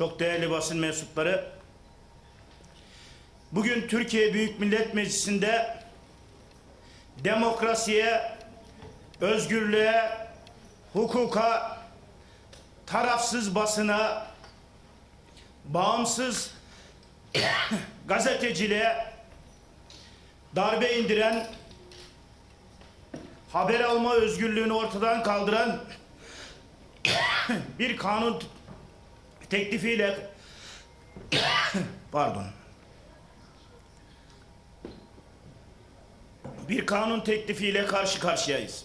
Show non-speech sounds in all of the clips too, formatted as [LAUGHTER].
çok değerli basın mensupları, bugün Türkiye Büyük Millet Meclisi'nde demokrasiye, özgürlüğe, hukuka, tarafsız basına, bağımsız [COUGHS] gazeteciliğe darbe indiren, haber alma özgürlüğünü ortadan kaldıran [COUGHS] bir kanun teklifiyle [COUGHS] pardon bir kanun teklifiyle karşı karşıyayız.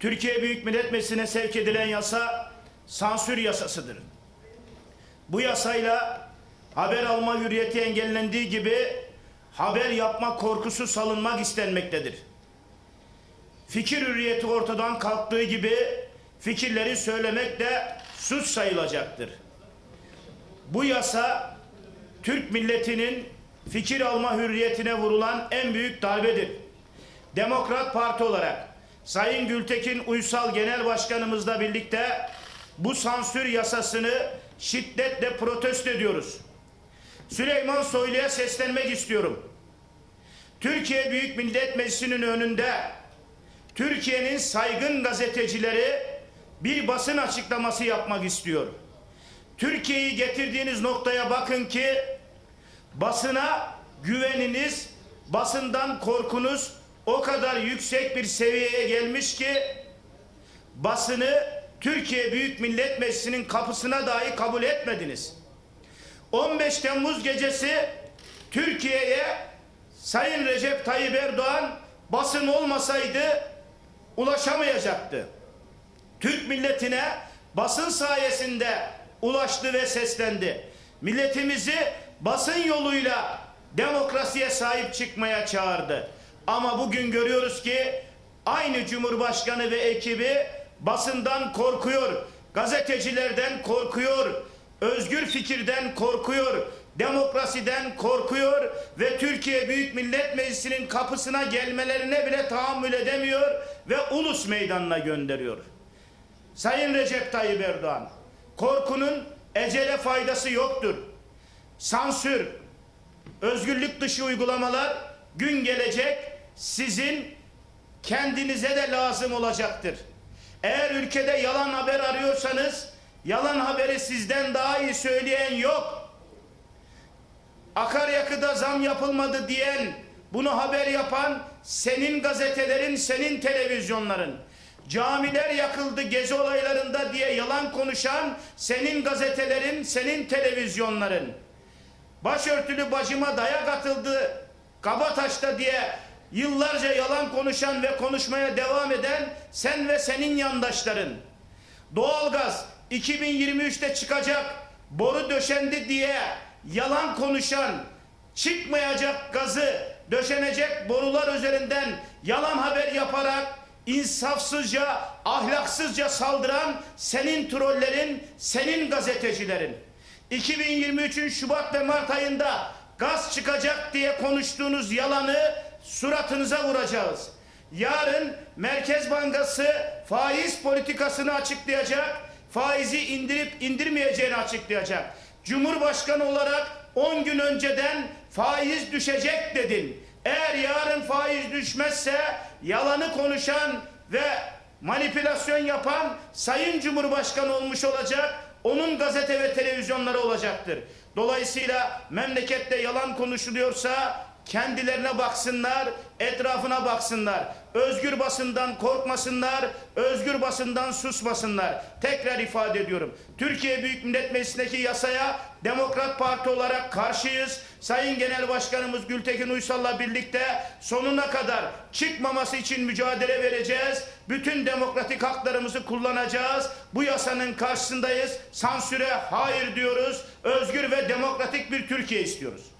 Türkiye Büyük Millet Meclisi'ne sevk edilen yasa sansür yasasıdır. Bu yasayla haber alma hürriyeti engellendiği gibi haber yapma korkusu salınmak istenmektedir. Fikir hürriyeti ortadan kalktığı gibi fikirleri söylemek de suç sayılacaktır. Bu yasa Türk milletinin fikir alma hürriyetine vurulan en büyük darbedir. Demokrat Parti olarak Sayın Gültekin Uysal Genel Başkanımızla birlikte bu sansür yasasını şiddetle protesto ediyoruz. Süleyman Soylu'ya seslenmek istiyorum. Türkiye Büyük Millet Meclisi'nin önünde Türkiye'nin saygın gazetecileri bir basın açıklaması yapmak istiyor. Türkiye'yi getirdiğiniz noktaya bakın ki basına güveniniz, basından korkunuz o kadar yüksek bir seviyeye gelmiş ki basını Türkiye Büyük Millet Meclisi'nin kapısına dahi kabul etmediniz. 15 Temmuz gecesi Türkiye'ye Sayın Recep Tayyip Erdoğan basın olmasaydı ulaşamayacaktı. Türk milletine basın sayesinde ulaştı ve seslendi. Milletimizi basın yoluyla demokrasiye sahip çıkmaya çağırdı. Ama bugün görüyoruz ki aynı Cumhurbaşkanı ve ekibi basından korkuyor, gazetecilerden korkuyor, özgür fikirden korkuyor, demokrasiden korkuyor ve Türkiye Büyük Millet Meclisi'nin kapısına gelmelerine bile tahammül edemiyor ve ulus meydanına gönderiyor. Sayın Recep Tayyip Erdoğan, korkunun ecele faydası yoktur. Sansür, özgürlük dışı uygulamalar gün gelecek sizin kendinize de lazım olacaktır. Eğer ülkede yalan haber arıyorsanız yalan haberi sizden daha iyi söyleyen yok. Akaryakıda zam yapılmadı diyen, bunu haber yapan senin gazetelerin, senin televizyonların. Camiler yakıldı gezi olaylarında diye yalan konuşan senin gazetelerin, senin televizyonların. Başörtülü bacıma dayak atıldı Kabataş'ta diye yıllarca yalan konuşan ve konuşmaya devam eden sen ve senin yandaşların. Doğalgaz 2023'te çıkacak boru döşendi diye yalan konuşan çıkmayacak gazı döşenecek borular üzerinden yalan haber yaparak insafsızca, ahlaksızca saldıran senin trollerin, senin gazetecilerin. 2023'ün Şubat ve Mart ayında gaz çıkacak diye konuştuğunuz yalanı suratınıza vuracağız. Yarın Merkez Bankası faiz politikasını açıklayacak, faizi indirip indirmeyeceğini açıklayacak. Cumhurbaşkanı olarak 10 gün önceden faiz düşecek dedin. Eğer yarın faiz düşmezse yalanı konuşan ve manipülasyon yapan Sayın Cumhurbaşkanı olmuş olacak. Onun gazete ve televizyonları olacaktır. Dolayısıyla memlekette yalan konuşuluyorsa kendilerine baksınlar, etrafına baksınlar. Özgür basından korkmasınlar, özgür basından susmasınlar. Tekrar ifade ediyorum. Türkiye Büyük Millet Meclisi'ndeki yasaya Demokrat Parti olarak karşıyız. Sayın Genel Başkanımız Gültekin Uysal'la birlikte sonuna kadar çıkmaması için mücadele vereceğiz. Bütün demokratik haklarımızı kullanacağız. Bu yasanın karşısındayız. Sansüre hayır diyoruz. Özgür ve demokratik bir Türkiye istiyoruz.